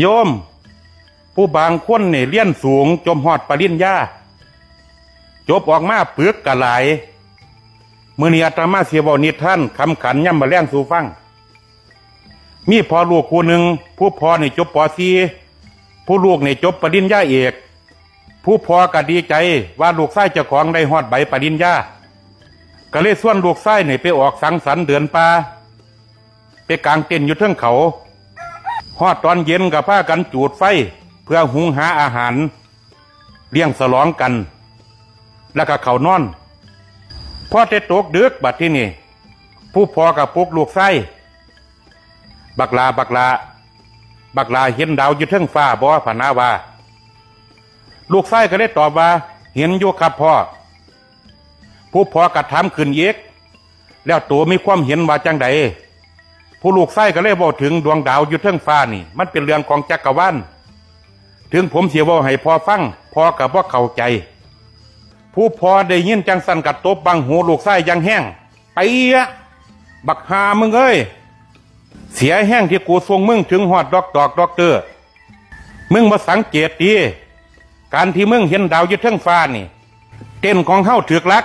โยม ผู้บางคนเนี่ยเลี้ยนสูง จมหอดปริญญาจบออกมาเปึกกะหลายมือนี้อาตมาเสียบนิท่านคำขันย่ำมาแล้งสู่ฟัง มีพอลูกคู่หนึ่งผู้พอเนี่จบปอซีผู้ลูกเนี่จบปริญญาเอก ผู้พอก็ดีใจว่าลูกไส้เจ้าของได้ฮอดใบปริญญาก็เลยส่วนลูกไส้เนี่ไปออกสังสรรค์เดือนป่าไปกลางเต็นท์อยู่เทิงเขา ฮอดตอนเย็นกับผ้ากันจูดไฟ เพื่อหุงหาอาหาร เลี้ยงสลองกัน แล้วก็เขานอนพอจะตกดึกบัดที่นี่ ผู้พอกับปุกลูกไส้บักลาบักลา บักลาเห็นดาวอยู่เทิงฟ้าบ่พะนาว่า ลูกไส้ก็ได้ตอบว่า เห็นอยู่ครับพ่อ ผู้พอกระทำขึ้นเยกแล้วตัวมีความเห็นว่าจังใด ผู้ลูกไส้ก็เลยบอกถึงดวงดาวอยู่เทิงฟ้านี่ มันเป็นเรื่องของจักรวาลถึงผมเสียว่าให้พอฟังพอกับว่าเข้าใจ ผู้พอได้ยินจังสันกัดตบบังหูลูกไส้ยังแห้งไปอะบักหามึงเอ้ยเสียแห้งที่กูทรงมึงถึงหอดดอกดอกดอกเตอร์มึงมาสังเกตดีการที่มึงเห็นดาวยึดเทิงฟ้านี่ เต้นของเฮาถือกลัก